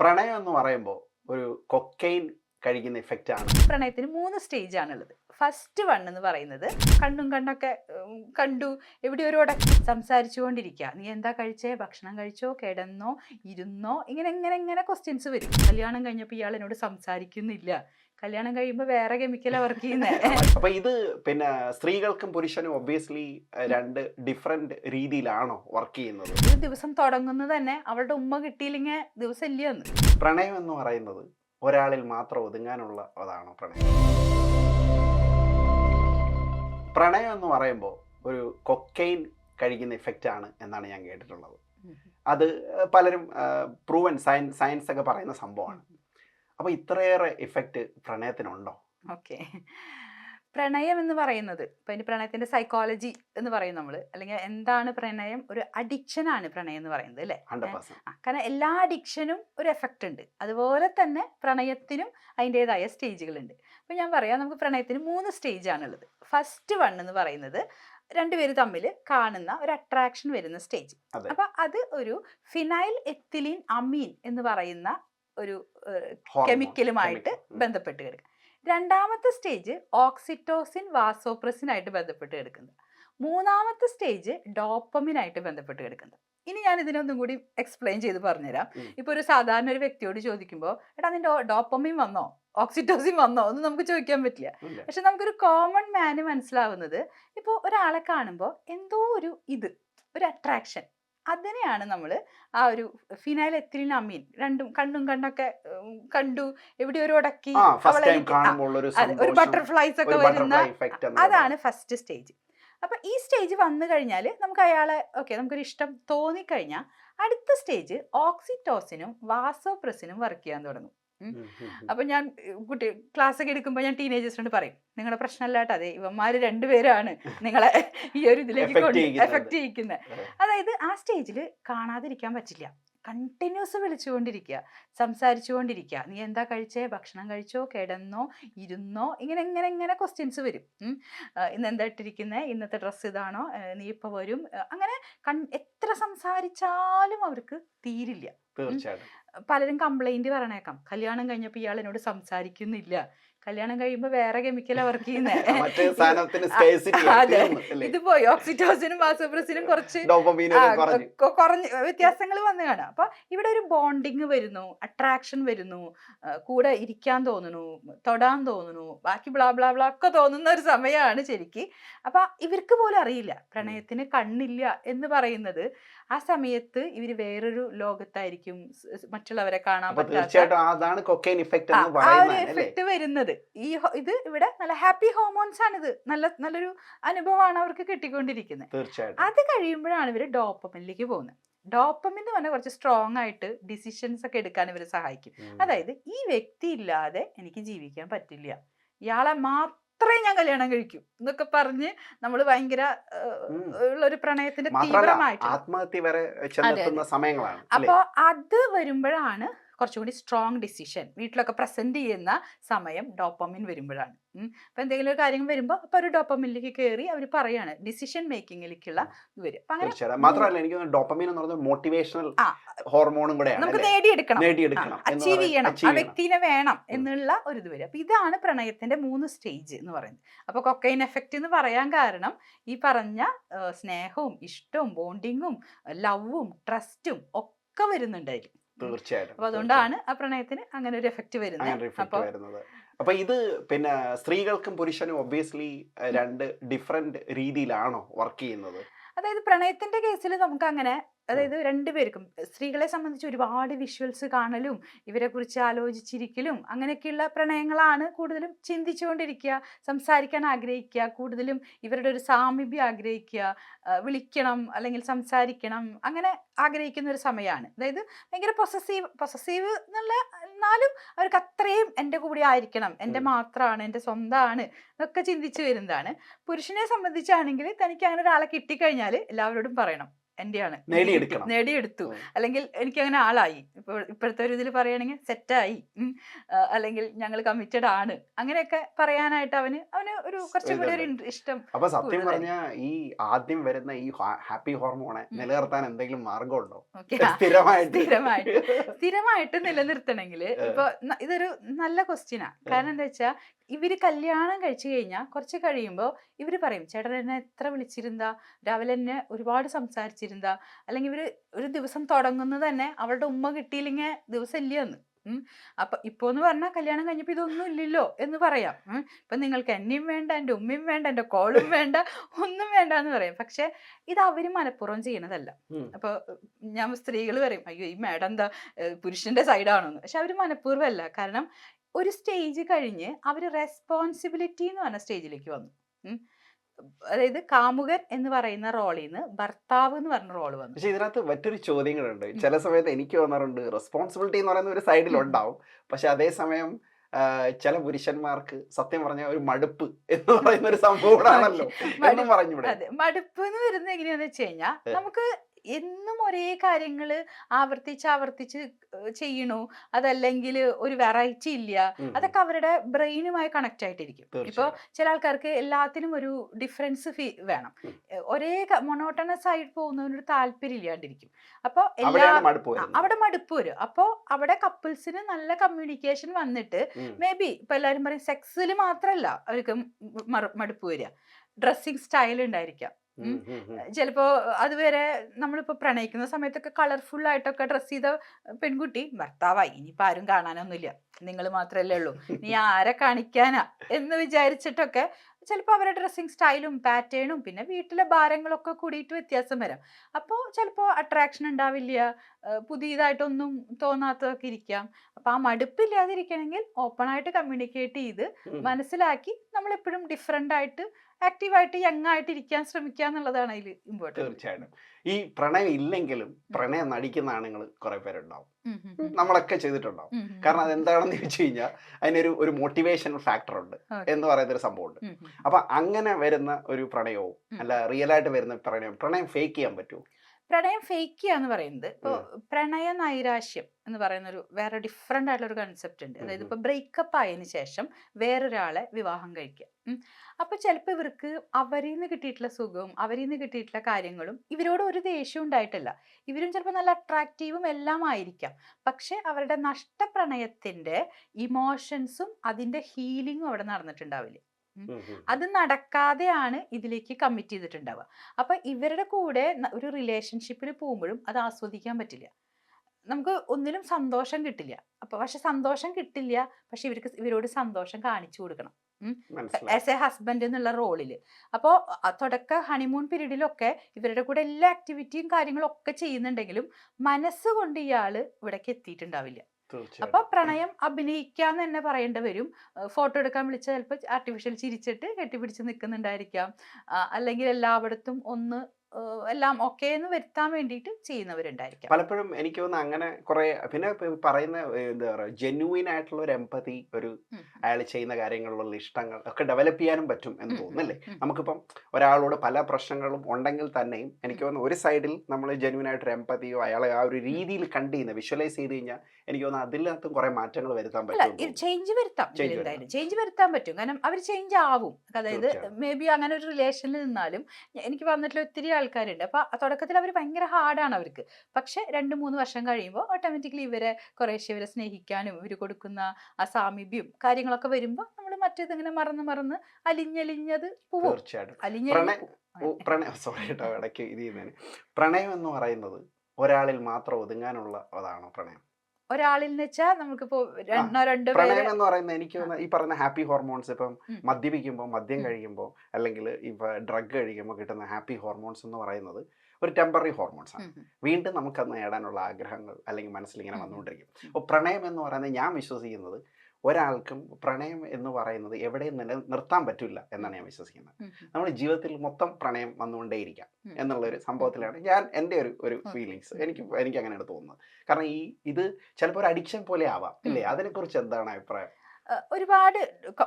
പ്രണയം എന്ന് പറയുമ്പോൾ ഒരു കൊക്കൈൻ കഴിക്കുന്ന ഇഫക്റ്റ് ആണ്. പ്രണയത്തിന് മൂന്ന് സ്റ്റേജ് ആണുള്ളത്. ഫസ്റ്റ് വൺ എന്ന് പറയുന്നത് കണ്ണും കണ്ണൊക്കെ കണ്ടു എവിടെ ഒരുവിടെ സംസാരിച്ചുകൊണ്ടിരിക്കുക. നീ എന്താ കഴിച്ചേ? ഭക്ഷണം കഴിച്ചോ? കിടന്നോ? ഇരുന്നോ? ഇങ്ങനെ ഇങ്ങനെ ഇങ്ങനെ ക്വസ്റ്റ്യൻസ് വരും. കല്യാണം കഴിഞ്ഞപ്പോൾ ഇയാൾ എന്നോട് സംസാരിക്കുന്നില്ല. കല്യാണം കഴിയുമ്പോൾ വേറെ കെമിക്കലാണ് വർക്ക് ചെയ്യുന്നത് അപ്പൊ ഇത് പിന്നെ സ്ത്രീകൾക്കും പുരുഷനും ഒബ്വിയസ്ലി രണ്ട് ഡിഫറെന്റ് രീതിയിലാണോ വർക്ക് ചെയ്യുന്നത്? ഒരു ദിവസം തുടങ്ങുന്നത് തന്നെ അവളുടെ ഉമ്മ കിട്ടിയില്ലെങ്കിൽ ദിവസം ഇല്ല പ്രണയം എന്ന് പറയുന്നത് ഒരാളിൽ മാത്രം ഒതുങ്ങാനുള്ള അതാണോ പ്രണയം? പ്രണയം എന്ന് പറയുമ്പോൾ ഒരു കൊക്കൈൻ കഴിക്കുന്ന ഇഫക്റ്റ് ആണ് എന്നാണ് ഞാൻ കേട്ടിട്ടുള്ളത്. അത് പലരും പ്രൂവൻ സയൻസ് സയൻസ് ഒക്കെ പറയുന്ന സംഭവമാണ്. അപ്പൊ ഇത്രയേറെ ഇഫക്റ്റ് പ്രണയത്തിനുണ്ടോ? ഓക്കെ. പ്രണയം എന്ന് പറയുന്നത് ഇപ്പൊ ഇനി പ്രണയത്തിന്റെ സൈക്കോളജി എന്ന് പറയും നമ്മൾ അല്ലെങ്കിൽ എന്താണ് പ്രണയം? ഒരു അഡിക്ഷൻ ആണ് പ്രണയം എന്ന് പറയുന്നത് അല്ലേ? കാരണം എല്ലാ അഡിക്ഷനും ഒരു എഫക്റ്റ് ഉണ്ട്. അതുപോലെ തന്നെ പ്രണയത്തിനും അതിന്റെതായ സ്റ്റേജുകളുണ്ട് അപ്പോൾ ഞാൻ പറയാം നമുക്ക് പ്രണയത്തിന് മൂന്ന് സ്റ്റേജ് ആണുള്ളത്. ഫസ്റ്റ് വൺ എന്ന് പറയുന്നത് രണ്ടുപേര് തമ്മിൽ കാണുന്ന ഒരു അട്രാക്ഷൻ വരുന്ന സ്റ്റേജ്. അപ്പൊ അത് ഒരു ഫിനൈൽ എത്തിലീൻ അമീൻ എന്ന് പറയുന്ന ഒരു കെമിക്കലുമായിട്ട്. ബന്ധപ്പെട്ട് കിടക്കുക രണ്ടാമത്തെ സ്റ്റേജ് ഓക്സിറ്റോസിൻ വാസോപ്രസിനായിട്ട് ബന്ധപ്പെട്ട് കിടക്കുന്നത്. മൂന്നാമത്തെ സ്റ്റേജ് ഡോപ്പമിനായിട്ട് ബന്ധപ്പെട്ട് കിടക്കുന്നത്. ഇനി ഞാൻ ഇതിനൊന്നും കൂടി എക്സ്പ്ലെയിൻ ചെയ്ത് പറഞ്ഞുതരാം. ഇപ്പോൾ ഇപ്പൊ ഒരു സാധാരണ ഒരു വ്യക്തിയോട് ചോദിക്കുമ്പോൾ എടാ നിന്റെ ഡോപ്പമിൻ വന്നോ? ഓക്സിറ്റോസിൻ വന്നോ? എന്ന് നമുക്ക് ചോദിക്കാൻ പറ്റില്ല. പക്ഷെ നമുക്കൊരു കോമൺ മാന് മനസ്സിലാവുന്നത് ഇപ്പോൾ ഒരാളെ കാണുമ്പോൾ എന്തോ ഒരു ഇത് ഒരു അട്രാക്ഷൻ അതിനെയാണ് നമ്മൾ ആ ഒരു ഫിനൈൽ എത്തിലിൻ അമീൻ രണ്ടും കണ്ണും കണ്ണൊക്കെ കണ്ടു എവിടെ ഒരു ഉടക്കി ഒരു ബട്ടർഫ്ലൈസ് ഒക്കെ വരുന്ന അതാണ് ഫസ്റ്റ് സ്റ്റേജ് അപ്പൊ ഈ സ്റ്റേജ് വന്നു കഴിഞ്ഞാൽ നമുക്ക് അയാളെ ഓക്കെ നമുക്കൊരു ഇഷ്ടം തോന്നിക്കഴിഞ്ഞാൽ അടുത്ത സ്റ്റേജ് ഓക്സിറ്റോസിനും വാസോപ്രസിനും വർക്ക് ചെയ്യാൻ തുടങ്ങും. അപ്പൊ ഞാൻ കുട്ടി ക്ലാസ് ഒക്കെ എടുക്കുമ്പോൾ ഞാൻ ടീനേജേഴ്സിനോട് പറയും നിങ്ങളുടെ പ്രശ്നമല്ല കേട്ടോ അതെ ഇവന്മാര് രണ്ടുപേരാണ് നിങ്ങളെ ഈ ഒരു ഇതിലേക്ക് കൊണ്ട്. എഫക്ട് ചെയ്യിക്കുന്നത് അതായത് ആ സ്റ്റേജിൽ കാണാതിരിക്കാൻ പറ്റില്ല. കണ്ടിന്യൂസ് വിളിച്ചുകൊണ്ടിരിക്കുക സംസാരിച്ചുകൊണ്ടിരിക്കുക നീ എന്താ കഴിച്ചേ? ഭക്ഷണം കഴിച്ചോ? കിടന്നോ? ഇരുന്നോ? ഇങ്ങനെ ഇങ്ങനെ ഇങ്ങനെ ക്വസ്റ്റ്യൻസ് വരും. ഇന്ന് എന്താ ഇട്ടിരിക്കുന്നത് ഇന്നത്തെ ഡ്രസ്സ് ഇതാണോ? നീ ഇപ്പോൾ വരും. അങ്ങനെ എത്ര സംസാരിച്ചാലും അവർക്ക് തീരില്ല. പലരും കംപ്ലൈന്റ് പറയണേക്കാം. കല്യാണം കഴിഞ്ഞപ്പോൾ ഇയാൾ എന്നോട് സംസാരിക്കുന്നില്ല. കല്യാണം കഴിയുമ്പോൾ വേറെ കെമിക്കൽ വർക്ക് ചെയ്യുന്നത്? ഇത് പോയി. ഓക്സിറ്റോസിനും വാസോപ്രസിനും കുറച്ച് കുറഞ്ഞ. വ്യത്യാസങ്ങൾ വന്നു കാണാം. അപ്പൊ ഇവിടെ ഒരു ബോണ്ടിങ് വരുന്നു അട്രാക്ഷൻ വരുന്നു കൂടെ ഇരിക്കാൻ തോന്നുന്നു തൊടാൻ തോന്നുന്നു ബാക്കി ബ്ലാ ബ്ലാ ബ്ലാ ഒക്കെ തോന്നുന്ന ഒരു സമയമാണ് ശരിക്ക്. അപ്പൊ ഇവർക്ക് പോലും അറിയില്ല. പ്രണയത്തിന് കണ്ണില്ല എന്ന് പറയുന്നത് ആ സമയത്ത് ഇവർ വേറൊരു ലോകത്തായിരിക്കും മറ്റുള്ളവരെ കാണാൻ പറ്റാത്ത അതാണ് കൊക്കൈൻ ഇഫക്റ്റ് ആ, ഒരു എഫക്റ്റ് വരുന്നത്. ഈ ഇത് ഇവിടെ നല്ല ഹാപ്പി ഹോർമോൺസ് ആണ് ഇത് നല്ല നല്ലൊരു അനുഭവമാണ് അവർക്ക് കിട്ടിക്കൊണ്ടിരിക്കുന്നത്. തീർച്ചയായിട്ടും. അത് കഴിയുമ്പോഴാണ് ഇവർ ഡോപ്പമിനിലേക്ക് പോകുന്നത്. ഡോപ്പമിൻ എന്ന് പറഞ്ഞാൽ കുറച്ച് സ്ട്രോങ് ആയിട്ട് ഡിസിഷൻസ് ഒക്കെ എടുക്കാൻ ഇവർ സഹായിക്കും. അതായത് ഈ വ്യക്തി ഇല്ലാതെ എനിക്ക് ജീവിക്കാൻ പറ്റില്ല. ഇയാളെ മാത്രമേ ഞാൻ കല്യാണം കഴിക്കും എന്നൊക്കെ പറഞ്ഞ് നമ്മൾ ഭയങ്കര ഒരു പ്രണയത്തിന്റെ തീവ്രമായിട്ട്. ആത്മഹത്യ വരെ സമയങ്ങളാണ് അപ്പോ അത് വരുമ്പോഴാണ് കുറച്ചുകൂടി സ്ട്രോങ് ഡിസിഷൻ വീട്ടിലൊക്കെ പ്രസന്റ് ചെയ്യുന്ന സമയം ഡോപ്പമിൻ വരുമ്പോഴാണ്. അപ്പോൾ അപ്പൊ എന്തെങ്കിലും ഒരു കാര്യം വരുമ്പോൾ അപ്പോൾ ഒരു ഡോപ്പമിനിലേക്ക് കയറി അവർ പറയാണ് ഡിസിഷൻ മേക്കിങ്ങിലേക്കുള്ള വരും. അങ്ങനെ മാത്രമല്ല എനിക്ക് ഡോപ്പമിൻ എന്ന് പറയുന്നത് മോട്ടിവേഷണൽ. ഹോർമോണും കൂടെ നമുക്ക്? നേടിയെടുക്കണം. നേടിയെടുക്കണം അച്ചീവ് ചെയ്യണം. ആ. വ്യക്തിനെ വേണം എന്നുള്ള ഒരു ഇത് വരും. അപ്പൊ ഇതാണ് പ്രണയത്തിന്റെ മൂന്ന് സ്റ്റേജ് എന്ന് പറയുന്നത്. അപ്പൊ കൊക്കൈൻ എഫക്റ്റ് എന്ന് പറയാൻ കാരണം ഈ പറഞ്ഞ സ്നേഹവും ഇഷ്ടവും ബോണ്ടിങ്ങും ലവും ട്രസ്റ്റും ഒക്കെ വരുന്നുണ്ട് അതിൽ തീർച്ചയായിട്ടും അപ്പൊ അതുകൊണ്ടാണ് ആ പ്രണയത്തിന് അങ്ങനെ ഒരു എഫക്റ്റ് വരുന്നത്. അപ്പൊ ഇത് പിന്നെ സ്ത്രീകൾക്കും പുരുഷനും ഒബ്വിയസ്ലി രണ്ട് ഡിഫറെന്റ് രീതിയിലാണോ വർക്ക് ചെയ്യുന്നത്? അതായത് പ്രണയത്തിന്റെ കേസിൽ നമുക്ക് അങ്ങനെ അതായത് രണ്ടുപേർക്കും സ്ത്രീകളെ സംബന്ധിച്ച് ഒരുപാട് വിഷ്വൽസ് കാണലും ഇവരെ കുറിച്ച് ആലോചിച്ചിരിക്കലും അങ്ങനെയൊക്കെയുള്ള പ്രണയങ്ങളാണ് കൂടുതലും ചിന്തിച്ചുകൊണ്ടിരിക്കുക സംസാരിക്കാൻ ആഗ്രഹിക്കുക കൂടുതലും ഇവരുടെ ഒരു സാമീപ്യം ആഗ്രഹിക്കുക വിളിക്കണം അല്ലെങ്കിൽ സംസാരിക്കണം അങ്ങനെ ആഗ്രഹിക്കുന്ന ഒരു സമയമാണ്. അതായത് ഭയങ്കര പൊസസീവ് പൊസസീവ് എന്നുള്ള എന്നാലും അവർക്ക് അത്രയും എന്റെ കൂടെ ആയിരിക്കണം എന്റെ മാത്രമാണ് എന്റെ സ്വന്തമാണ് എന്നൊക്കെ ചിന്തിച്ചു വരുന്നതാണ്. പുരുഷനെ സംബന്ധിച്ചാണെങ്കിൽ തനിക്ക് അങ്ങനെ ഒരാളെ കിട്ടിക്കഴിഞ്ഞാൽ എല്ലാവരോടും പറയണം. എന്റെയാണ്. നേടിയെടുക്കണം. നേടിയെടുത്തു. അല്ലെങ്കിൽ എനിക്ക് അങ്ങനെ ആളായി. ഇപ്പോൾ ഇപ്പോഴത്തെ ഒരു ഇതിൽ പറയുകയാണെങ്കിൽ സെറ്റായി. അല്ലെങ്കിൽ ഞങ്ങൾ കമ്മിറ്റഡ് ആണ്. അങ്ങനെയൊക്കെ പറയാനായിട്ട് അവന് അവന് ഒരു കുറച്ചും കൂടി ഒരു ഇഷ്ടം അപ്പൊ സത്യം പറഞ്ഞാൽ പറഞ്ഞ ഈ ആദ്യം വരുന്ന ഈ ഹാപ്പി ഹോർമോണെ. നിലനിർത്താൻ എന്തെങ്കിലും മാർഗമുണ്ടോ സ്ഥിരമായിട്ട്. സ്ഥിരമായിട്ട്. സ്ഥിരമായിട്ട് നിലനിർത്തണമെങ്കിൽ ഇപ്പൊ ഇതൊരു നല്ല ക്വസ്റ്റ്യനാ കാരണം എന്താ വെച്ചാ ഇവർ കല്യാണം കഴിച്ചു കഴിഞ്ഞാൽ കുറച്ച് കഴിയുമ്പോൾ ഇവർ പറയും ചേട്ടൻ എന്നെ എത്ര വിളിച്ചിരുന്ന രാവിലെ എന്നെ ഒരുപാട് സംസാരിച്ചിരുന്ന അല്ലെങ്കിൽ ഇവർ ഒരു ദിവസം തുടങ്ങുന്നത് തന്നെ അവളുടെ ഉമ്മ കിട്ടിയില്ലെങ്കിൽ ദിവസം ഇല്ല എന്ന്. അപ്പൊ ഇപ്പോ എന്ന് പറഞ്ഞാൽ കല്യാണം കഴിഞ്ഞപ്പോ ഇതൊന്നും ഇല്ലല്ലോ എന്ന് പറയാം. ഇപ്പൊ നിങ്ങൾക്ക് എന്നെയും വേണ്ട എന്റെ ഉമ്മയും വേണ്ട എന്റെ കോളും വേണ്ട ഒന്നും വേണ്ട എന്ന് പറയും. പക്ഷെ ഇത് അവർ മനഃപൂർവം ചെയ്യണതല്ല. അപ്പോൾ അപ്പൊ ഞാൻ സ്ത്രീകൾ പറയും അയ്യോ ഈ മേഡം എന്താ പുരുഷന്റെ സൈഡാണോന്ന്. പക്ഷെ അവർ മനഃപൂർവമല്ല കാരണം ഒരു സ്റ്റേജ് കഴിഞ്ഞ് അവർ റെസ്പോൺസിബിലിറ്റി എന്ന് പറഞ്ഞ സ്റ്റേജിലേക്ക് വന്നു. അതായത് കാമുകൻ എന്ന് പറയുന്ന റോളിൽ നിന്ന് ഭർത്താവ് എന്ന് പറഞ്ഞ റോൾ വന്നു. പക്ഷേ ഇതിനകത്ത് മറ്റൊരു ചോദ്യങ്ങളുണ്ട്. ചില സമയത്ത് എനിക്ക് തോന്നാറുണ്ട് റെസ്പോൺസിബിലിറ്റി എന്ന് പറയുന്ന ഒരു സൈഡിൽ. ഉണ്ടാവും. പക്ഷെ അതേസമയം ചില പുരുഷന്മാർക്ക് സത്യം പറഞ്ഞ ഒരു മടുപ്പ് എന്ന് പറയുന്ന ഒരു സംഭവം ആണല്ലോ മടുപ്പ്. എന്ന് വരുന്നത് എങ്ങനെയാന്ന് വെച്ച് കഴിഞ്ഞാൽ നമുക്ക് എന്നും ഒരേ കാര്യങ്ങൾ ആവർത്തിച്ച് ആവർത്തിച്ച് ചെയ്യണു. അതല്ലെങ്കിൽ ഒരു വെറൈറ്റി ഇല്ല. അതൊക്കെ അവരുടെ ബ്രെയിനുമായി കണക്ട് ആയിട്ടിരിക്കും. ഇപ്പൊ തീർച്ചയായും. ചില ആൾക്കാർക്ക് എല്ലാത്തിനും ഒരു ഡിഫറൻസ് ഫീ വേണം. ഒരേ മൊണോട്ടണസ് ആയിട്ട് പോകുന്നതിനൊരു താല്പര്യം ഇല്ലാണ്ടിരിക്കും. അപ്പോൾ എല്ലാ അവിടെ മടുപ്പ് വരും. അപ്പോൾ അവിടെ കപ്പിൾസിന് നല്ല കമ്മ്യൂണിക്കേഷൻ വന്നിട്ട്. മേ ബി ഇപ്പൊ എല്ലാവരും പറയും സെക്സിൽ മാത്രമല്ല അവർക്ക് മടുപ്പ് വരിക. ഡ്രസ്സിങ് സ്റ്റൈൽ ഉണ്ടായിരിക്കാം. ചിലപ്പോ അതുവരെ നമ്മളിപ്പോ പ്രണയിക്കുന്ന സമയത്തൊക്കെ കളർഫുൾ ആയിട്ടൊക്കെ ഡ്രസ് ചെയ്ത പെൺകുട്ടി ഭർത്താവായി ഇനിയിപ്പൊ ആരും കാണാനൊന്നുമില്ല. നിങ്ങൾ മാത്രല്ലേ ഉള്ളൂ. നീ ആരെ കാണിക്കാനാ? എന്ന് വിചാരിച്ചിട്ടൊക്കെ ചിലപ്പോൾ അവരുടെ ഡ്രസ്സിങ് സ്റ്റൈലും പാറ്റേണും പിന്നെ വീട്ടിലെ ഭാരങ്ങളൊക്കെ കൂടിയിട്ട് വ്യത്യാസം വരാം. അപ്പോൾ ചിലപ്പോൾ അട്രാക്ഷൻ ഉണ്ടാവില്ല. പുതിയതായിട്ടൊന്നും തോന്നാത്തതൊക്കെ ഇരിക്കാം. അപ്പോൾ ആ മടുപ്പില്ലാതിരിക്കണമെങ്കിൽ ഓപ്പൺ ആയിട്ട് കമ്മ്യൂണിക്കേറ്റ് ചെയ്ത് മനസ്സിലാക്കി നമ്മളെപ്പോഴും ഡിഫറെന്റ് ആയിട്ട് ആക്റ്റീവായിട്ട് യങ് ആയിട്ട് ഇരിക്കാൻ ശ്രമിക്കുക എന്നുള്ളതാണ് അതിൽ ഇമ്പോർട്ടന്റ് തീർച്ചയായിട്ടും. ഈ പ്രണയം ഇല്ലെങ്കിലും പ്രണയം നടിക്കുന്ന ആണുങ്ങൾ കുറെ പേരുണ്ടാവും. നമ്മളൊക്കെ ചെയ്തിട്ടുണ്ടാവും. കാരണം അതെന്താണെന്ന് ചോദിച്ചു കഴിഞ്ഞാൽ അതിനൊരു ഒരു മോട്ടിവേഷണൽ ഫാക്ടർ ഉണ്ട് എന്ന് പറയുന്ന ഒരു സംഭവമുണ്ട് അപ്പൊ അങ്ങനെ വരുന്ന ഒരു പ്രണയവും അല്ല റിയൽ ആയിട്ട് വരുന്ന പ്രണയം പ്രണയം ഫേക്ക് ചെയ്യാൻ പറ്റുമോ? പ്രണയം ഫേക്ക് എന്ന് പറയുന്നത് ഇപ്പോൾ പ്രണയ നൈരാശ്യം എന്ന് പറയുന്ന ഒരു വേറെ ഡിഫറെന്റ് ആയിട്ടുള്ള ഒരു കൺസെപ്റ്റ് ഉണ്ട് അതായത്. ഇപ്പോൾ ബ്രേക്കപ്പ് ആയതിനു ശേഷം വേറൊരാളെ വിവാഹം കഴിക്കുക. അപ്പോൾ അപ്പൊ ചിലപ്പോൾ ഇവർക്ക് അവരിൽ നിന്ന് കിട്ടിയിട്ടുള്ള സുഖവും അവരിൽ നിന്ന് കിട്ടിയിട്ടുള്ള കാര്യങ്ങളും ഇവരോട് ഒരു ദേഷ്യവും ഉണ്ടായിട്ടില്ല. ഇവരും ചിലപ്പോൾ നല്ല അട്രാക്റ്റീവും എല്ലാം ആയിരിക്കാം. പക്ഷേ അവരുടെ നഷ്ടപ്രണയത്തിന്റെ ഇമോഷൻസും അതിന്റെ ഹീലിങ്ങും അവിടെ നടന്നിട്ടുണ്ടാവില്ല. അത് നടക്കാതെയാണ് ഇതിലേക്ക് കമ്മിറ്റ് ചെയ്തിട്ടുണ്ടാവുക. അപ്പൊ ഇവരുടെ കൂടെ ഒരു റിലേഷൻഷിപ്പിൽ പോകുമ്പോഴും അത് ആസ്വദിക്കാൻ പറ്റില്ല. നമുക്ക് ഒന്നിലും സന്തോഷം കിട്ടില്ല. അപ്പൊ പക്ഷെ സന്തോഷം കിട്ടില്ല പക്ഷെ ഇവർക്ക് ഇവരോട് സന്തോഷം കാണിച്ചു കൊടുക്കണം. ആസ് എ ഹസ്ബൻഡ് എന്നുള്ള റോളിൽ അപ്പോൾ തുടക്ക ഹണിമൂൺ പീരീഡിലൊക്കെ ഇവരുടെ കൂടെ എല്ലാ ആക്ടിവിറ്റിയും കാര്യങ്ങളും ഒക്കെ ചെയ്യുന്നുണ്ടെങ്കിലും മനസ്സുകൊണ്ട് ഇയാൾ ഇവിടേക്ക് എത്തിയിട്ടുണ്ടാവില്ല. അപ്പൊ പ്രണയം അഭിനയിക്കാന്ന് തന്നെ പറയേണ്ടി വരും. ഫോട്ടോ എടുക്കാൻ വിളിച്ച ചിലപ്പോൾ ആർട്ടിഫിഷ്യൽ ചിരിച്ചിട്ട് കെട്ടിപ്പിടിച്ച് നിൽക്കുന്നുണ്ടായിരിക്കാം അല്ലെങ്കിൽ എല്ലായിടത്തും ഒന്ന് എല്ലാം ഓക്കെ എന്ന് വരുത്താൻ വേണ്ടിയിട്ട് ചെയ്യുന്നവരുണ്ടായിരിക്കാം. പലപ്പോഴും എനിക്ക് തോന്നുന്നു അങ്ങനെ കുറെ പിന്നെ പറയുന്ന എന്താ പറയുക ജെന്യൂൻ ആയിട്ടുള്ള ഒരു എമ്പതി ഒരു അയാൾ ചെയ്യുന്ന കാര്യങ്ങളിലുള്ള ഇഷ്ടങ്ങൾ ഒക്കെ ഡെവലപ്പ് ചെയ്യാനും പറ്റും എന്ന് തോന്നുന്നല്ലേ. നമുക്കിപ്പം ഒരാളോട് പല പ്രശ്നങ്ങളും ഉണ്ടെങ്കിൽ തന്നെയും എനിക്ക് തോന്നുന്നു ഒരു സൈഡിൽ നമ്മൾ ജെന്യൂൻ ആയിട്ടൊരു എമ്പതിയോ അയാളെ ആ ഒരു രീതിയിൽ കണ്ട് ചെയ്യുന്ന വിഷ്വലൈസ് ചെയ്ത് കഴിഞ്ഞാൽ എനിക്ക് തോന്നുന്നു അതിനകത്തും കുറെ മാറ്റങ്ങൾ വരുത്താൻ പറ്റും ചേഞ്ച് വരുത്താം എന്തായാലും. ചേഞ്ച് വരുത്താൻ പറ്റും. കാരണം അവർ ചേഞ്ച് ആവും. അതായത്. മേ ബി അങ്ങനെ ഒരു റിലേഷനിൽ നിന്നാലും എനിക്ക് വന്നിട്ടുള്ള ഒത്തിരി ആൾക്കാരുണ്ട്. അപ്പൊ തുടക്കത്തിൽ അവർ ഭയങ്കര ഹാർഡാണ് അവർക്ക്. പക്ഷെ രണ്ട് മൂന്ന് വർഷം കഴിയുമ്പോൾ ഓട്ടോമാറ്റിക്കലി ഇവരെ കുറേശ്ശെ ഇവരെ സ്നേഹിക്കാനും ഇവർ കൊടുക്കുന്ന ആ സാമീപ്യം കാര്യങ്ങളൊക്കെ വരുമ്പോൾ നമ്മൾ മറ്റേത് ഇങ്ങനെ മറന്ന് മറന്ന് അലിഞ്ഞലിഞ്ഞത് പോവും. തീർച്ചയായിട്ടും. സോറി കേട്ടോ ഇടയ്ക്ക് ഇത് ചെയ്യുന്നതിന്. പ്രണയം എന്ന് പറയുന്നത് ഒരാളിൽ മാത്രം ഒതുങ്ങാനുള്ള അതാണോ പ്രണയം. ഒരാളിൽ നിന്ന് വെച്ചാൽ നമുക്കിപ്പോ രണ്ടോ എന്ന് പറയുന്നത് എനിക്ക് ഈ പറയുന്ന ഹാപ്പി ഹോർമോൺസ് ഇപ്പം. മദ്യപിക്കുമ്പോൾ മദ്യം കഴിക്കുമ്പോൾ അല്ലെങ്കിൽ ഇപ്പൊ ഡ്രഗ് കഴിക്കുമ്പോൾ കിട്ടുന്ന ഹാപ്പി ഹോർമോൺസ് എന്ന് പറയുന്നത് ഒരു ടെമ്പററി ഹോർമോൺസ് ആണ്. വീണ്ടും നമുക്കത് നേടാനുള്ള ആഗ്രഹങ്ങൾ അല്ലെങ്കിൽ മനസ്സിൽ ഇങ്ങനെ വന്നുകൊണ്ടിരിക്കും. അപ്പോൾ പ്രണയം എന്ന് പറയുന്നത് ഞാൻ വിശ്വസിക്കുന്നത് ഒരാൾക്കും പ്രണയം എന്ന് പറയുന്നത് എവിടെയും നില നിർത്താൻ പറ്റില്ല എന്നാണ് ഞാൻ വിശ്വസിക്കുന്നത്. നമ്മുടെ ജീവിതത്തിൽ മൊത്തം പ്രണയം വന്നുകൊണ്ടേയിരിക്കാം. എന്നുള്ള ഒരു സംഭവത്തിലാണ് ഞാൻ എന്റെ ഒരു ഒരു ഫീലിങ്സ് എനിക്ക് എനിക്ക് അങ്ങനെയാണ് തോന്നുന്നത്. കാരണം ഈ ഇത് ചിലപ്പോൾ ഒരു അഡിക്ഷൻ പോലെ ആവാം അല്ലേ അതിനെക്കുറിച്ച് എന്താണ് അഭിപ്രായം? ഒരുപാട്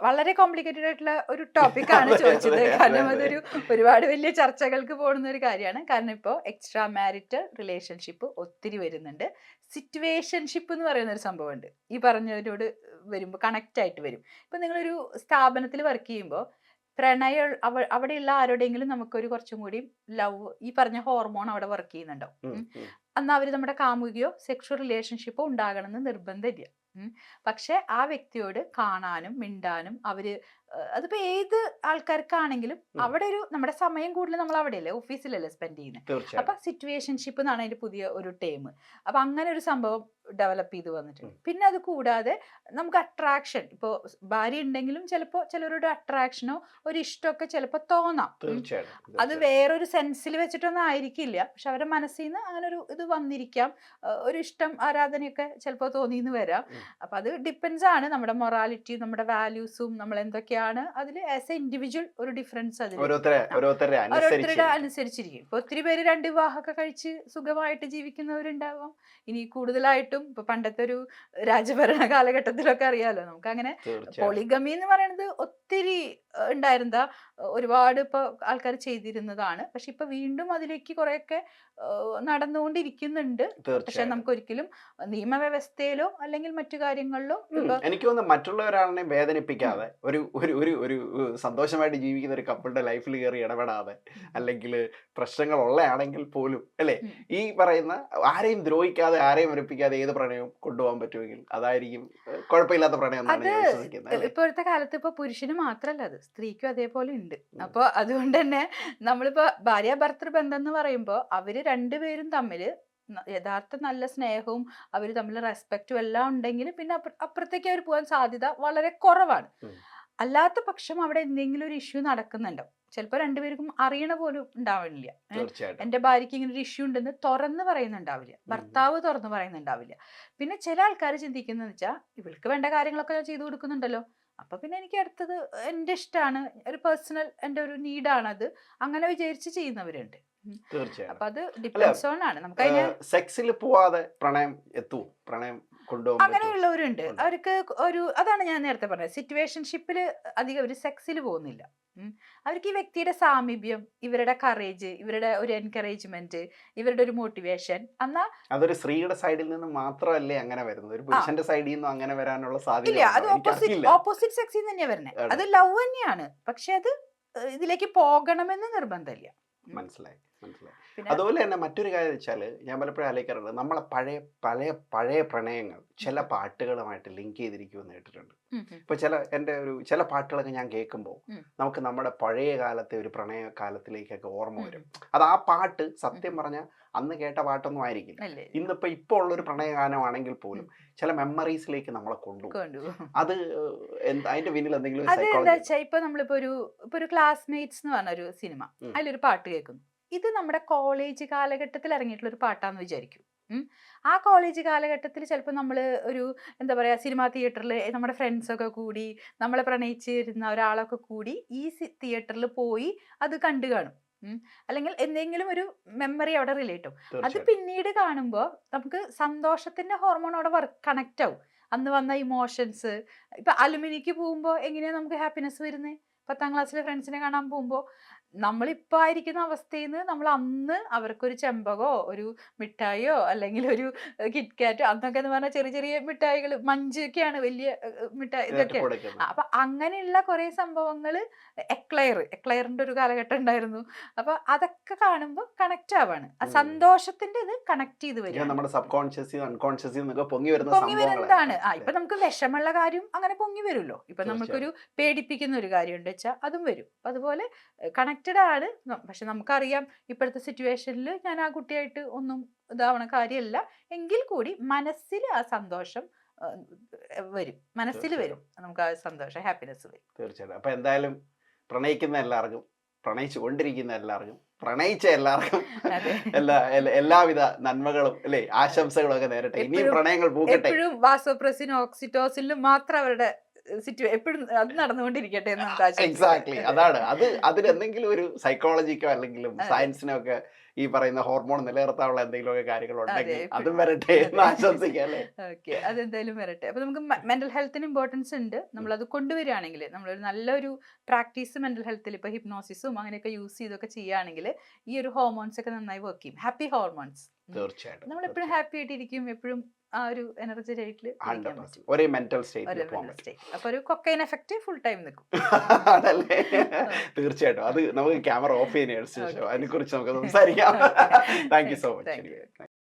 വളരെ കോംപ്ലിക്കേറ്റഡ് ആയിട്ടുള്ള ഒരു ടോപ്പിക്കാണ് ചോദിച്ചത്. കാരണം അതൊരു ഒരുപാട് വലിയ ചർച്ചകൾക്ക് പോകുന്ന ഒരു കാര്യമാണ്. കാരണം ഇപ്പോൾ എക്സ്ട്രാ മാരിറ്റൽ റിലേഷൻഷിപ്പ് ഒത്തിരി വരുന്നുണ്ട്. സിറ്റുവേഷൻഷിപ്പ് എന്ന് പറയുന്ന ഒരു സംഭവമുണ്ട്. ഈ പറഞ്ഞതിനോട് വരുമ്പോൾ കണക്റ്റ് ആയിട്ട് വരും ഇപ്പം നിങ്ങളൊരു സ്ഥാപനത്തിൽ വർക്ക് ചെയ്യുമ്പോൾ പ്രണയ അവ അവിടെയുള്ള ആരോടെങ്കിലും നമുക്കൊരു കുറച്ചും കൂടി ലവ് ഈ പറഞ്ഞ ഹോർമോൺ അവിടെ വർക്ക് ചെയ്യുന്നുണ്ടോ. അന്ന് അവർ നമ്മുടെ കാമുകിയോ സെക്ഷൽ റിലേഷൻഷിപ്പോ ഉണ്ടാകണമെന്ന് നിർബന്ധമില്ല. പക്ഷെ ആ വ്യക്തിയോട് കാണാനും മിണ്ടാനും അവർ അതിപ്പോ ഏത് ആൾക്കാർക്കാണെങ്കിലും അവിടെ ഒരു നമ്മുടെ സമയം കൂടുതൽ നമ്മൾ അവിടെയല്ലേ? ഓഫീസിലല്ലേ സ്പെൻഡ് ചെയ്യുന്നത് അപ്പൊ സിറ്റുവേഷൻഷിപ്പ് എന്നാണ് അതിന്റെ പുതിയ ഒരു ടേം അപ്പൊ അങ്ങനെ ഒരു സംഭവം ഡെവലപ്പ് ചെയ്ത് വന്നിട്ടുണ്ട് പിന്നെ അത് കൂടാതെ നമുക്ക് അട്രാക്ഷൻ ഇപ്പോൾ ഭാര്യ ഉണ്ടെങ്കിലും ചിലപ്പോ ചിലരുടെ അട്രാക്ഷനോ ഒരു ഇഷ്ടമൊക്കെ ചിലപ്പോ തോന്നാം. അത്. വേറൊരു സെൻസിൽ വെച്ചിട്ടൊന്നും ആയിരിക്കില്ല. പക്ഷെ അവരുടെ മനസ്സിൽ നിന്ന് അങ്ങനെ ഒരു ഇത് വന്നിരിക്കാം. ഒരു ഇഷ്ടം ആരാധനയൊക്കെ ചിലപ്പോ തോന്നിന്ന് വരാം. അപ്പൊ അത് ഡിപ്പെൻസ് ആണ് നമ്മുടെ മൊറാലിറ്റിയും നമ്മുടെ വാല്യൂസും നമ്മൾ എന്തൊക്കെയാണ് അതിൽ ആസ് എ ഇൻഡിവിജ്വൽ ഒരു ഡിഫറൻസ് അതിൽ ഓരോരുത്തരെ ഓരോരുത്തരെ ഓരോരുത്തരുടെ അനുസരിച്ച്. അനുസരിച്ചിരിക്കും. ഇപ്പൊ ഒത്തിരി പേര് രണ്ട് വിവാഹമൊക്കെ കഴിച്ച് സുഖമായിട്ട് ജീവിക്കുന്നവരുണ്ടാവാം. ഇനി കൂടുതലായിട്ടും ഇപ്പൊ പണ്ടത്തെ ഒരു രാജഭരണ കാലഘട്ടത്തിലൊക്കെ അറിയാലോ നമുക്ക് അങ്ങനെ പോളിഗമി എന്ന് പറയുന്നത് ഒത്തിരി ഉണ്ടായിരുന്ന ഒരുപാട് ഇപ്പൊ ആൾക്കാർ ചെയ്തിരുന്നതാണ്. പക്ഷെ ഇപ്പൊ വീണ്ടും അതിലേക്ക് കുറെയൊക്കെ നടന്നുകൊണ്ടിരിക്കുന്നുണ്ട്. പക്ഷെ നമുക്ക് ഒരിക്കലും നിയമവ്യവസ്ഥയിലോ അല്ലെങ്കിൽ മറ്റു കാര്യങ്ങളിലോ എനിക്ക് തോന്നുന്നു മറ്റുള്ളവരാളിനെ വേദനിപ്പിക്കാതെ ഒരു ഒരു ഒരു ഒരു ഒരു സന്തോഷമായിട്ട് ജീവിക്കുന്ന ഒരു കപ്പിളുടെ ലൈഫിൽ കയറി ഇടപെടാതെ അല്ലെങ്കിൽ പ്രശ്നങ്ങൾ ഉള്ളയാണെങ്കിൽ പോലും അല്ലേ? ഈ പറയുന്ന ആരെയും ദ്രോഹിക്കാതെ ആരെയും വെറുപ്പിക്കാതെ ഏത് പ്രണയവും കൊണ്ടുപോകാൻ പറ്റുമെങ്കിൽ അതായിരിക്കും കുഴപ്പമില്ലാത്ത പ്രണയം? ഇപ്പോഴത്തെ കാലത്ത് ഇപ്പൊ പുരുഷന് മാത്രല്ല അത്. സ്ത്രീക്കും അതേപോലെ ഉണ്ട്. അപ്പോൾ അപ്പൊ അതുകൊണ്ട് തന്നെ നമ്മളിപ്പോ ഭാര്യ ഭർത്തൃ ബന്ധം എന്ന് പറയുമ്പോ അവർ രണ്ടുപേരും തമ്മിൽ ന- യഥാർത്ഥ നല്ല സ്നേഹവും അവർ തമ്മിൽ റെസ്പെക്റ്റും എല്ലാം ഉണ്ടെങ്കിലും പിന്നെ അപ്പുറ- അപ്പുറത്തേക്ക് അവർ പോകാൻ സാധ്യത വളരെ കുറവാണ്. അല്ലാത്ത പക്ഷം അവിടെ എന്തെങ്കിലും ഒരു ഇഷ്യൂ നടക്കുന്നുണ്ടോ. ചിലപ്പോൾ രണ്ടുപേർക്കും അറിയണ പോലും ഉണ്ടാവില്ല? എന്റെ ഭാര്യയ്ക്ക് ഇങ്ങനെ ഒരു ഇഷ്യൂ ഉണ്ടെന്ന് തുറന്ന് പറയുന്നുണ്ടാവില്ല. ഭർത്താവ് തുറന്ന് പറയുന്നുണ്ടാവില്ല. പിന്നെ ചില ആൾക്കാർ ചിന്തിക്കുന്നതെന്ന് വെച്ചാൽ ഇവൾക്ക് വേണ്ട കാര്യങ്ങളൊക്കെ ഞാൻ ചെയ്തു കൊടുക്കുന്നുണ്ടല്ലോ. അപ്പൊ പിന്നെ എനിക്ക് അടുത്തത് എന്റെ ഇഷ്ടമാണ് ഒരു പേഴ്സണൽ എന്റെ ഒരു നീഡാണത് അങ്ങനെ വിചാരിച്ച് ചെയ്യുന്നവരുണ്ട്. തീർച്ചയായും അപ്പൊ അത് ഡിപ്പെൻസ് ഓൺ ആണ്. നമുക്ക് സെക്സിൽ പോവാതെ പ്രണയം എത്തും. പ്രണയം? അങ്ങനെയുള്ളവരുണ്ട്. അവർക്ക് ഒരു അതാണ് ഞാൻ നേരത്തെ പറഞ്ഞത്. സിറ്റുവേഷൻഷിപ്പിൽ അധികം ഒരു സെക്സിൽ പോകുന്നില്ല. അവർക്ക് ഈ വ്യക്തിയുടെ സാമീപ്യം ഇവരുടെ കറേജ് ഇവരുടെ ഒരു എൻകറേജ്മെന്റ് ഇവരുടെ ഒരു മോട്ടിവേഷൻ എന്നാ അതൊരു സ്ത്രീയുടെ സൈഡിൽ നിന്ന് മാത്രമല്ലേ അങ്ങനെ വരുന്നത്? ഒരു പുരുഷന്റെ സൈഡിൽ നിന്നും അങ്ങനെ വരാനുള്ള സാധ്യത അത് ഓപ്പോസിറ്റ്. ഓപ്പോസിറ്റ് സെക്സിൽ തന്നെയാ വരുന്നത് അത് ലവ് തന്നെയാണ്. പക്ഷെ അത് ഇതിലേക്ക് പോകണമെന്ന് നിർബന്ധമില്ല. മനസ്സിലായി. മനസ്സിലായി. അതുപോലെ തന്നെ മറ്റൊരു കാര്യം വെച്ചാൽ ഞാൻ പലപ്പോഴും ആലോചിക്കാറുണ്ട്. നമ്മളെ പഴയ പഴയ പഴയ പ്രണയങ്ങൾ ചില പാട്ടുകളുമായിട്ട് ലിങ്ക് ചെയ്തിരിക്കുമെന്ന് കേട്ടിട്ടുണ്ട്. ഇപ്പൊ ചില എന്റെ ഒരു ചില പാട്ടുകളൊക്കെ ഞാൻ കേൾക്കുമ്പോൾ നമുക്ക് നമ്മുടെ പഴയ കാലത്തെ ഒരു പ്രണയ കാലത്തിലേക്കൊക്കെ ഓർമ്മ വരും. അത് ആ പാട്ട് സത്യം പറഞ്ഞാൽ അന്ന് കേട്ട പാട്ടൊന്നും ആയിരിക്കില്ല. ഇന്നിപ്പോ ഇപ്പോൾ ഉള്ളൊരു പ്രണയഗാനമാണെങ്കിൽ പോലും ചില മെമ്മറീസിലേക്ക് നമ്മളെ കൊണ്ടുപോകും. അത് അതിന്റെ പിന്നിൽ എന്തെങ്കിലും വെച്ചാൽ ഇപ്പൊ നമ്മളിപ്പോ ഒരു ഇപ്പൊ ഒരു ക്ലാസ്മേറ്റ്സ് എന്ന് പറഞ്ഞ ഒരു സിനിമ. അതിലൊരു പാട്ട് കേൾക്കുന്നു. ഇത് നമ്മുടെ കോളേജ് കാലഘട്ടത്തിൽ ഇറങ്ങിയിട്ടുള്ള ഒരു പാട്ടാന്ന് വിചാരിക്കും. ആ കോളേജ് കാലഘട്ടത്തിൽ ചിലപ്പോൾ നമ്മൾ ഒരു എന്താ പറയുക സിനിമാ തിയേറ്ററിൽ നമ്മുടെ ഫ്രണ്ട്സൊക്കെ കൂടി നമ്മളെ പ്രണയിച്ചിരുന്ന ഒരാളൊക്കെ കൂടി ഈ തിയേറ്ററിൽ പോയി അത് കണ്ടു കാണും. അല്ലെങ്കിൽ എന്തെങ്കിലും ഒരു മെമ്മറി അവിടെ റിലേറ്റ് ആവും. അത് പിന്നീട് കാണുമ്പോൾ നമുക്ക് സന്തോഷത്തിന്റെ ഹോർമോൺ അവിടെ വർക്ക് കണക്ട് ആവും. അന്ന് വന്ന ഇമോഷൻസ് ഇപ്പൊ അലുമിനിക്ക് പോകുമ്പോൾ എങ്ങനെയാ നമുക്ക് ഹാപ്പിനെസ് വരുന്നത് പത്താം ക്ലാസ്സിലെ ഫ്രണ്ട്സിനെ കാണാൻ പോകുമ്പോൾ നമ്മളിപ്പോൾ ആയിരിക്കുന്ന അവസ്ഥയിൽ നിന്ന് നമ്മൾ അന്ന് അവർക്കൊരു ചെമ്പകോ ഒരു മിഠായിയോ അല്ലെങ്കിൽ ഒരു കിറ്റ്കാറ്റോ അന്നൊക്കെ എന്ന് പറഞ്ഞാൽ ചെറിയ ചെറിയ മിഠായികൾ മഞ്ചൊക്കെയാണ് വലിയ മിഠായി ഇതൊക്കെ. അപ്പൊ അങ്ങനെയുള്ള കുറെ സംഭവങ്ങൾ എക്ലയർ എക്ലയറിന്റെ ഒരു കാലഘട്ടം ഉണ്ടായിരുന്നു. അപ്പൊ അതൊക്കെ കാണുമ്പോൾ കണക്ട് ആവാണ്. സന്തോഷത്തിന്റെ ഇത് കണക്ട് ചെയ്ത് വരും നമ്മുടെ സബ് കോൺഷ്യസ് അൺകോൺഷ്യസ് പൊങ്ങി വരുന്ന വരുന്നതാണ്. ആ ഇപ്പൊ നമുക്ക് വിഷമുള്ള കാര്യം അങ്ങനെ പൊങ്ങി വരുമല്ലോ. ഇപ്പൊ നമുക്കൊരു പേടിപ്പിക്കുന്ന ഒരു കാര്യം ഉണ്ട് വെച്ചാൽ അതും വരും. അതുപോലെ അതുപോലെ കണക്റ്റഡ് ആണ് പക്ഷെ നമുക്കറിയാം ഇപ്പോഴത്തെ സിറ്റുവേഷനിൽ ഞാൻ ആ കുട്ടിയായിട്ട് ഒന്നും ഇതാവണ കാര്യമല്ല എങ്കിൽ കൂടി മനസ്സിൽ ആ സന്തോഷം വരും. മനസ്സിൽ വരും. നമുക്ക് ആ സന്തോഷം ഹാപ്പിനെസ് വരും. തീർച്ചയായിട്ടും. അപ്പൊ എന്തായാലും പ്രണയിക്കുന്ന എല്ലാവർക്കും പ്രണയിച്ചു കൊണ്ടിരിക്കുന്ന എല്ലാവർക്കും പ്രണയിച്ച എല്ലാവർക്കും എല്ലാ എല്ലാ- എല്ലാവിധ നന്മകളും അല്ലേ ആശംസകളും ഒക്കെ നേരട്ടെ. ഇനിയും പ്രണയങ്ങൾ പൂക്കട്ടെ. എപ്പോഴും വാസോപ്രസിനും ഓക്സിറ്റോസിനും മാത്രം അവരുടെ സിറ്റുവേ എപ്പോഴും അത് നടന്നുകൊണ്ടിരിക്കട്ടെ എന്ന്. എക്സാക്ട്ലി അതാണ്. അത് അതിലെന്തെങ്കിലും ഒരു സൈക്കോളജിക്കോ അല്ലെങ്കിലും. സയൻസിനോ ഒക്കെ ഈ പറയുന്ന ഹോർമോൺ നിലനിർത്താനുള്ള എന്തെങ്കിലുമൊക്കെ കാര്യങ്ങൾ ഉണ്ടെങ്കിൽ അതെ, വരട്ടെ എന്ന് ആശംസിക്കാം ഓക്കെ അതെന്തായാലും വരട്ടെ. അപ്പൊ നമുക്ക് മെന്റൽ ഹെൽത്തിന് ഇമ്പോർട്ടൻസ് ഉണ്ട്. നമ്മൾ അത് കൊണ്ടുവരികയാണെങ്കിൽ നമ്മളൊരു നല്ലൊരു പ്രാക്ടീസ് മെന്റൽ ഹെൽത്തിൽ ഇപ്പൊ ഹിപ്നോസിസും അങ്ങനെയൊക്കെ യൂസ് ചെയ്തൊക്കെ ചെയ്യുകയാണെങ്കിൽ ഈ ഒരു ഹോർമോൺസ് ഒക്കെ നന്നായി വർക്ക് ചെയ്യും. ഹാപ്പി ഹോർമോൺസ് തീർച്ചയായിട്ടും. നമ്മൾ എപ്പോഴും ഹാപ്പി ആയിട്ടിരിക്കും. എപ്പോഴും ആ ഒരു എനർജി റേറ്റിൽ ഒരേ മെന്റൽ സ്റ്റേറ്റിൽ പോകാൻ പറ്റും. സ്റ്റേറ്റ് അപ്പൊ ഒരു കൊക്കൈൻ എഫക്റ്റ് ഫുൾ ടൈം നിൽക്കും. ആണല്ലേ തീർച്ചയായിട്ടും. അത് നമുക്ക് ക്യാമറ ഓഫ് ചെയ്യുന്ന ശേഷം അതിനെ കുറിച്ച് നമുക്ക് സംസാരിക്കാം. Thank you so. മച്ച്